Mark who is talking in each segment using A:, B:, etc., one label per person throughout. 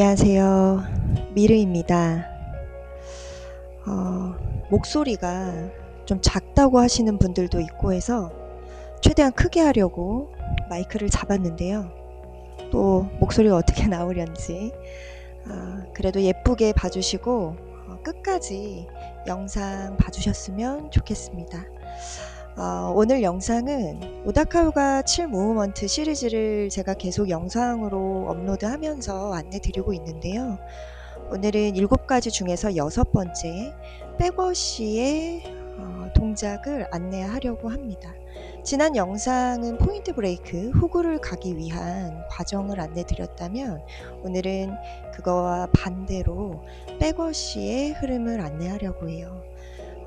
A: 안녕하세요. 미르입니다. 어, 목소리가 좀 작다고 하시는 분들도 있고 해서 최대한 크게 하려고 마이크를 잡았는데요. 또 목소리가 어떻게 나오려는지 아, 그래도 예쁘게 봐주시고 어, 끝까지 영상 봐주셨으면 좋겠습니다. 어, 오늘 영상은 오다카오가 7 무브먼트 시리즈를 제가 계속 영상으로 업로드하면서 안내 드리고 있는데요. 오늘은 7가지 중에서 여섯 번째 백워시의 어, 동작을 안내하려고 합니다. 지난 영상은 포인트 브레이크 후구를 가기 위한 과정을 안내 드렸다면 오늘은 그거와 반대로 백워시의 흐름을 안내하려고 해요.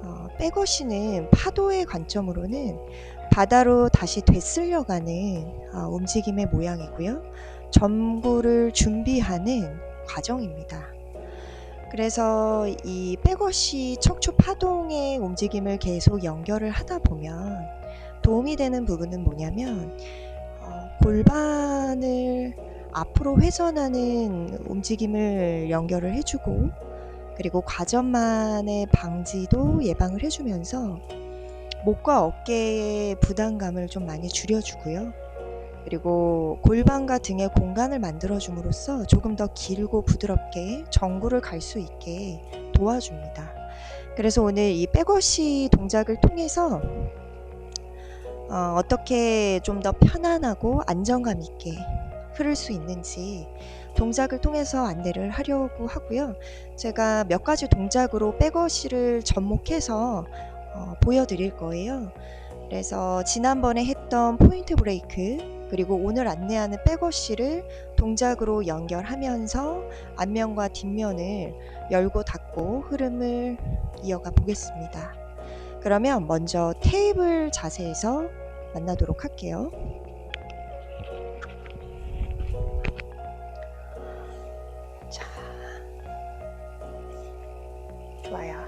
A: 어, 백워시는 파도의 관점으로는 바다로 다시 되쓸려가는 어, 움직임의 모양이고요. 점구를 준비하는 과정입니다. 그래서 이 백워시 척추 파동의 움직임을 계속 연결을 하다 보면 도움이 되는 부분은 뭐냐면 어, 골반을 앞으로 회전하는 움직임을 연결을 해주고 그리고 과전만의 방지도 예방을 해주면서 목과 어깨의 부담감을 좀 많이 줄여주고요. 그리고 골반과 등의 공간을 만들어줌으로써 조금 더 길고 부드럽게 전구를 갈 수 있게 도와줍니다. 그래서 오늘 이 백워시 동작을 통해서 어, 어떻게 좀 더 편안하고 안정감 있게 흐를 수 있는지 동작을 통해서 안내를 하려고 하고요. 제가 몇 가지 동작으로 백워시를 접목해서 어, 보여드릴 거예요. 그래서 지난번에 했던 포인트 브레이크 그리고 오늘 안내하는 백워시를 동작으로 연결하면서 앞면과 뒷면을 열고 닫고 흐름을 이어가 보겠습니다. 그러면 먼저 테이블 자세에서 만나도록 할게요.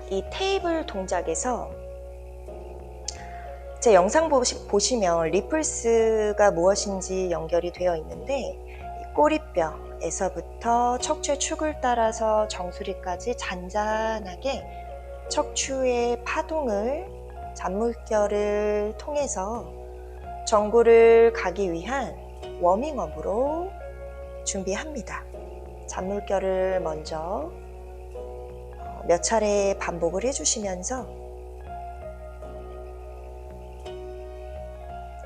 A: 이 테이블 동작에서 제 영상 보시, 보시 면 리플스가 무엇인지 연결이 되어 있는데 이 꼬리뼈에서부터 척추의 축을 따라서 정수리까지 잔잔하게 척추의 파동을 잔물결을 통해서 전구를 가기 위한 워밍업으로 준비합니다. 잔물결을 먼저 어, 몇 차례 반복을 해주시면서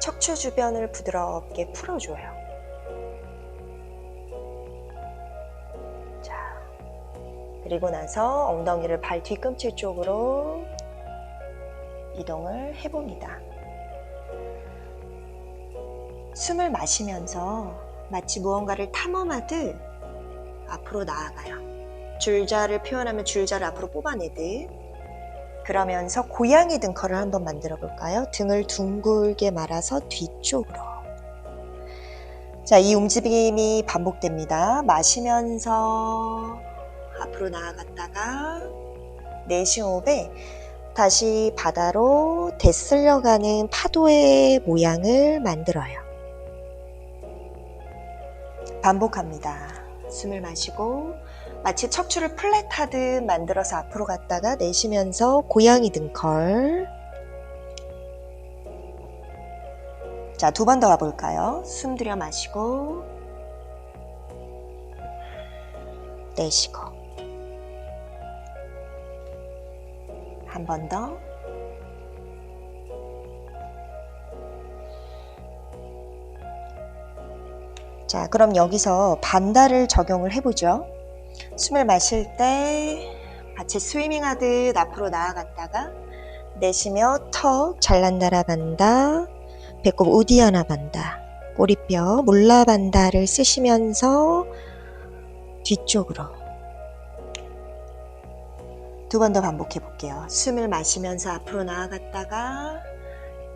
A: 척추 주변을 부드럽게 풀어줘요. 자, 그리고 나서 엉덩이를 발 뒤꿈치 쪽으로 이동을 해봅니다. 숨을 마시면서 마치 무언가를 탐험하듯 앞으로 나아가요. 줄자를 표현하면 줄자를 앞으로 뽑아내듯 그러면서 고양이 등커를 한번 만들어 볼까요? 등을 둥글게 말아서 뒤쪽으로 자, 이 움직임이 반복됩니다. 마시면서 앞으로 나아갔다가 내쉬 호흡에 다시 바다로 되쓸려가는 파도의 모양을 만들어요. 반복합니다. 숨을 마시고 마치 척추를 플랫하듯 만들어서 앞으로 갔다가 내쉬면서 고양이 등컬. 자, 두 번더 가볼까요? 숨 들여 마시고 내쉬고 한 번 더. 자, 그럼 여기서 반달을 적용을 해보죠. 숨을 마실 때 마치 스위밍 하듯 앞으로 나아갔다가 내쉬며 턱 잘난다라 반다, 배꼽 우디아나 반다, 꼬리뼈 몰라 반다를 쓰시면서 뒤쪽으로 두 번 더 반복해 볼게요. 숨을 마시면서 앞으로 나아갔다가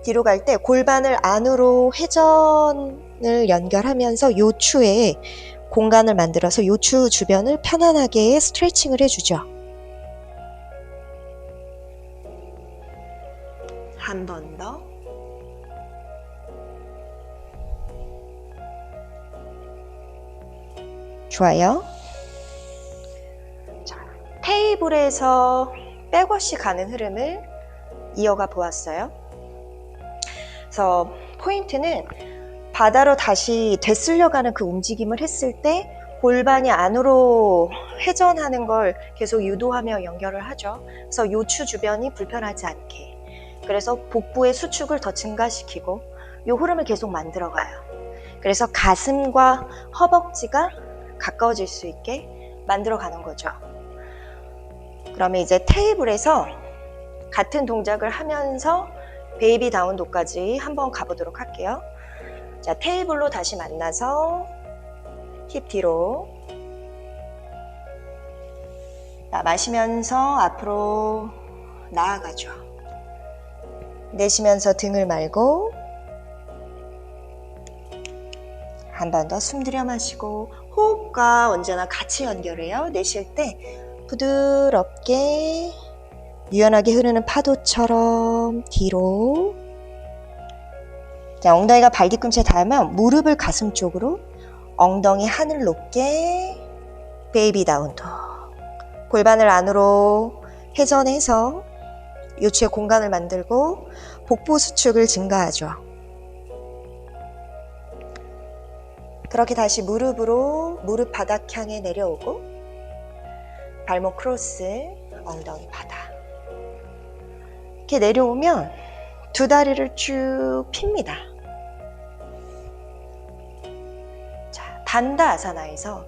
A: 뒤로 갈 때 골반을 안으로 회전을 연결하면서 요추에 공간을 만들어서 요추 주변을 편안하게 스트레칭을 해주죠. 한 번 더. 좋아요. 테이블에서 백워시 가는 흐름을 이어가 보았어요. 그래서 포인트는 바다로 다시 되쓸려가는 그 움직임을 했을 때 골반이 안으로 회전하는 걸 계속 유도하며 연결을 하죠. 그래서 요추 주변이 불편하지 않게. 그래서 복부의 수축을 더 증가시키고 요 흐름을 계속 만들어 가요. 그래서 가슴과 허벅지가 가까워질 수 있게 만들어 가는 거죠. 그러면 이제 테이블에서 같은 동작을 하면서 베이비 다운도까지 한번 가보도록 할게요. 자, 테이블로 다시 만나서 힙 뒤로. 자, 마시면서 앞으로 나아가죠. 내쉬면서 등을 말고 한 번 더 숨 들여 마시고 호흡과 언제나 같이 연결해요. 내쉴 때 부드럽게 유연하게 흐르는 파도처럼 뒤로 자, 엉덩이가 발 뒤꿈치에 닿으면 무릎을 가슴 쪽으로 엉덩이 하늘 높게 베이비 다운도 골반을 안으로 회전해서 요추의 공간을 만들고 복부 수축을 증가하죠. 그렇게 다시 무릎으로 무릎 바닥 향해 내려오고 발목 크로스 엉덩이 바닥 이렇게 내려오면 두 다리를 쭉 핍니다. 자, 단다 아사나에서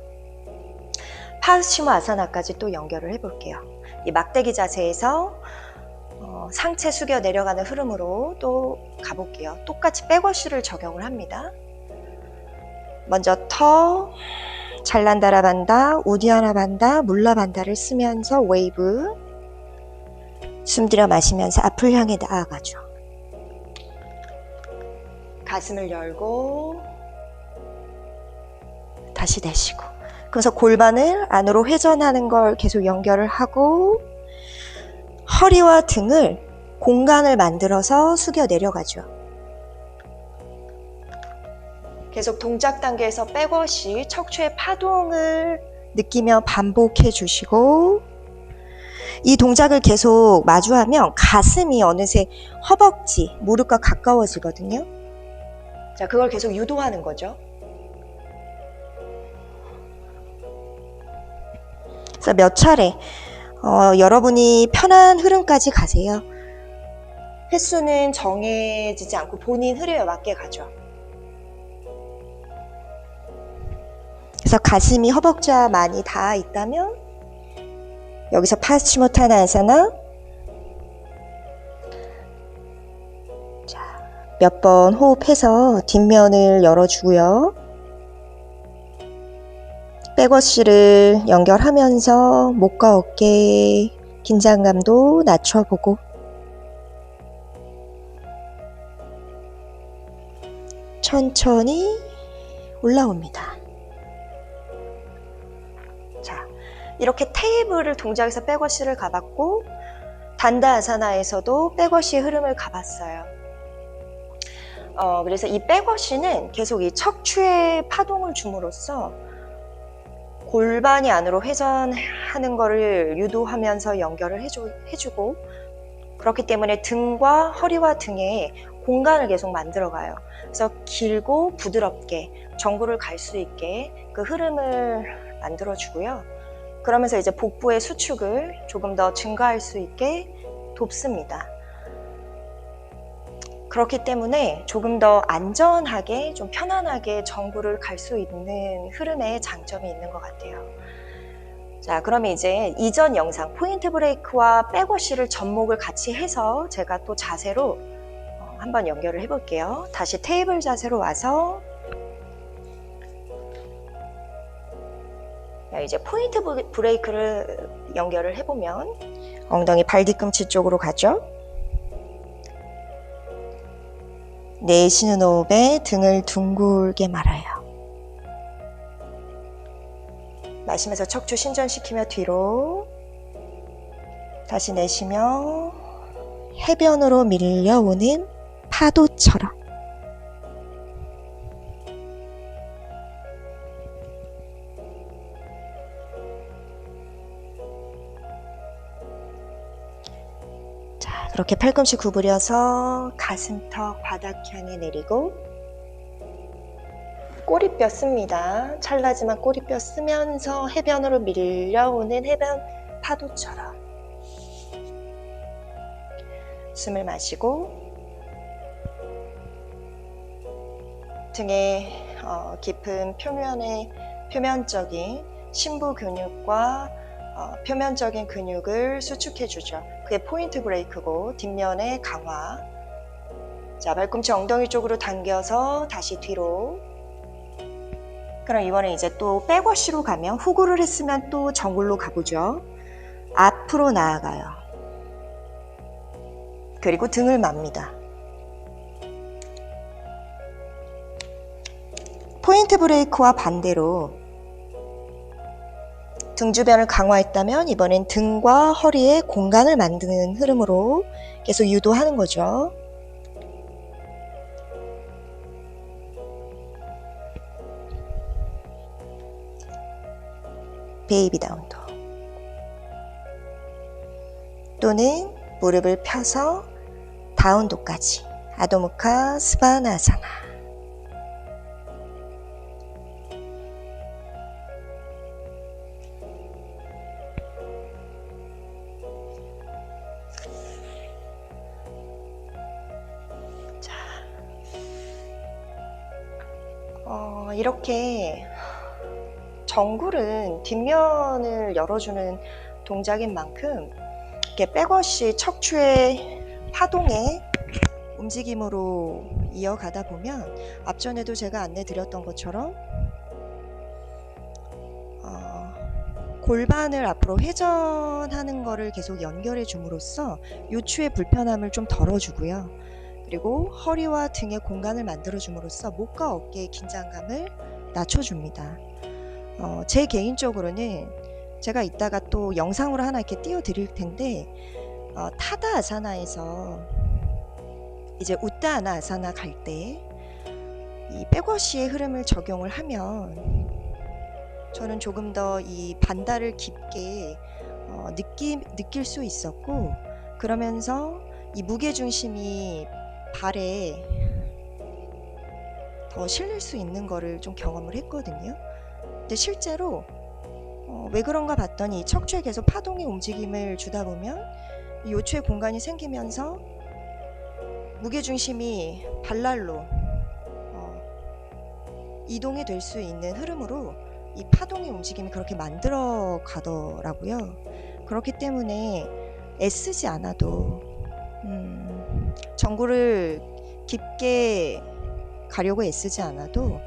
A: 파스치모 아사나까지 또 연결을 해볼게요. 이 막대기 자세에서 어, 상체 숙여 내려가는 흐름으로 또 가볼게요. 똑같이 백워시를 적용을 합니다. 먼저 터, 잘난다라 반다, 우디아나 반다, 물라 반다를 쓰면서 웨이브 숨 들여 마시면서 앞을 향해 나아가죠. 가슴을 열고 다시 내쉬고 그래서 골반을 안으로 회전하는 걸 계속 연결을 하고 허리와 등을 공간을 만들어서 숙여 내려가죠. 계속 동작 단계에서 백워시 척추의 파동을 느끼며 반복해 주시고 이 동작을 계속 마주하면 가슴이 어느새 허벅지, 무릎과 가까워지거든요. 자, 그걸 계속 유도하는 거죠. 그래서 몇 차례 어, 여러분이 편한 흐름까지 가세요. 횟수는 정해지지 않고 본인 흐름에 맞게 가죠. 그래서 가슴이 허벅지와 많이 닿아 있다면 여기서 파스치모타나 아사나 몇 번 호흡해서 뒷면을 열어주고요. 백워시를 연결하면서 목과 어깨 긴장감도 낮춰보고 천천히 올라옵니다. 자, 이렇게 테이블을 동작에서 백워시를 가봤고 단다 아사나에서도 백워시의 흐름을 가봤어요. 어, 그래서 이 백워시는 계속 이 척추에 파동을 줌으로써 골반이 안으로 회전하는 것을 유도하면서 연결을 해주, 해주고 그렇기 때문에 등과 허리와 등에 공간을 계속 만들어가요. 그래서 길고 부드럽게 정구를 갈 수 있게 그 흐름을 만들어주고요. 그러면서 이제 복부의 수축을 조금 더 증가할 수 있게 돕습니다. 그렇기 때문에 조금 더 안전하게 좀 편안하게 정구를 갈 수 있는 흐름에 장점이 있는 것 같아요. 자, 그러면 이제 이전 영상 포인트 브레이크와 백워시를 접목을 같이 해서 제가 또 자세로 어, 한번 연결을 해볼게요. 다시 테이블 자세로 와서 자, 이제 포인트 브레이크를 연결을 해보면 엉덩이 발 뒤꿈치 쪽으로 가죠. 내쉬는 호흡에 등을 둥글게 말아요. 마시면서 척추 신전시키며 뒤로 다시 내쉬며 해변으로 밀려오는 파도처럼 이렇게 팔꿈치 구부려서 가슴턱 바닥향에 내리고 꼬리뼈 씁니다. 찰나지만 꼬리뼈 쓰면서 해변으로 밀려오는 해변 파도처럼 숨을 마시고 등의 어, 깊은 표면의 표면적인 심부 근육과 어, 표면적인 근육을 수축해 주죠. 그게 포인트 브레이크고 뒷면의 강화. 자, 발꿈치 엉덩이 쪽으로 당겨서 다시 뒤로. 그럼 이번에 이제 또 백워시로 가면 후구를 했으면 또 정글로 가보죠. 앞으로 나아가요. 그리고 등을 맙니다. 포인트 브레이크와 반대로 등 주변을 강화했다면 이번엔 등과 허리에 공간을 만드는 흐름으로 계속 유도하는 거죠. 베이비 다운도. 또는 무릎을 펴서 다운도까지. 아도무카 스바나사나 어, 이렇게 정굴은 뒷면을 열어주는 동작인 만큼 이렇게 백워시 척추의 파동의 움직임으로 이어가다 보면 앞전에도 제가 안내 드렸던 것처럼 어, 골반을 앞으로 회전하는 거를 계속 연결해 줌으로써 요추의 불편함을 좀 덜어주고요. 그리고 허리와 등의 공간을 만들어 줌으로써 목과 어깨의 긴장감을 낮춰줍니다. 어, 제 개인적으로는 제가 이따가 또 영상으로 하나 이렇게 띄워드릴 텐데 어, 타다 아사나에서 이제 우따나 아사나 갈 때 이 백워시의 흐름을 적용을 하면 저는 조금 더 이 반달을 깊게 어, 느끼, 느낄 수 있었고 그러면서 이 무게 중심이 발에 더 실릴 수 있는 거를 좀 경험을 했거든요. 근데 실제로 어, 왜 그런가 봤더니 척추에 계속 파동의 움직임을 주다 보면 이 요추의 공간이 생기면서 무게 중심이 발날로 어, 이동이 될 수 있는 흐름으로 이 파동의 움직임이 그렇게 만들어 가더라고요. 그렇기 때문에 애쓰지 않아도 음, 전구를 깊게 가려고 애쓰지 않아도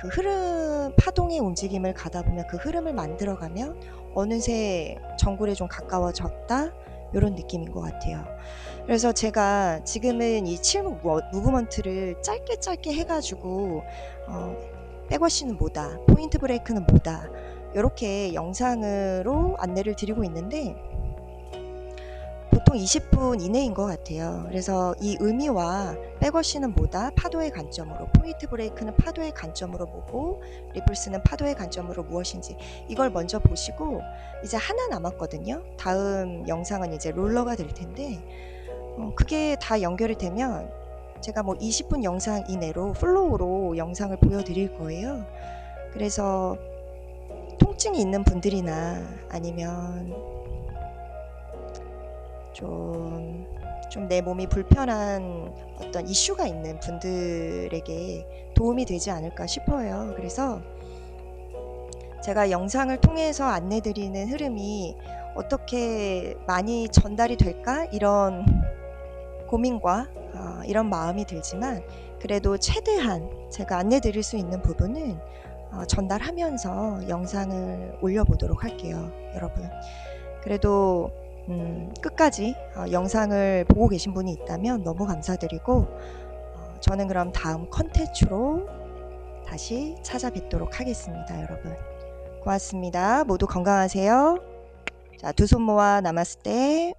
A: 그 흐름 파동의 움직임을 가다 보면 그 흐름을 만들어 가면 어느새 전굴에 좀 가까워졌다 이런 느낌인 것 같아요. 그래서 제가 지금은 이 칠목 무브먼트를 짧게 짧게 해가지고 어, 백워시는 뭐다, 포인트 브레이크는 뭐다 이렇게 영상으로 안내를 드리고 있는데 보통 20분 이내인 것 같아요. 그래서 이 의미와 백워시는 뭐다? 파도의 관점으로, 포인트 브레이크는 파도의 관점으로 보고, 리플스는 파도의 관점으로 무엇인지 이걸 먼저 보시고 이제 하나 남았거든요. 다음 영상은 이제 롤러가 될 텐데 어, 그게 다 연결이 되면 제가 뭐 20분 영상 이내로 플로우로 영상을 보여드릴 거예요. 그래서 통증이 있는 분들이나 아니면 좀, 좀 내 몸이 불편한 어떤 이슈가 있는 분들에게 도움이 되지 않을까 싶어요. 그래서 제가 영상을 통해서 안내드리는 흐름이 어떻게 많이 전달이 될까? 이런 고민과 어, 이런 마음이 들지만 그래도 최대한 제가 안내드릴 수 있는 부분은 어, 전달하면서 영상을 올려보도록 할게요, 여러분. 그래도 음, 끝까지 어, 영상을 보고 계신 분이 있다면 너무 감사드리고 어, 저는 그럼 다음 컨텐츠로 다시 찾아뵙도록 하겠습니다, 여러분. 고맙습니다. 모두 건강하세요. 자, 두 손 모아 나마스테.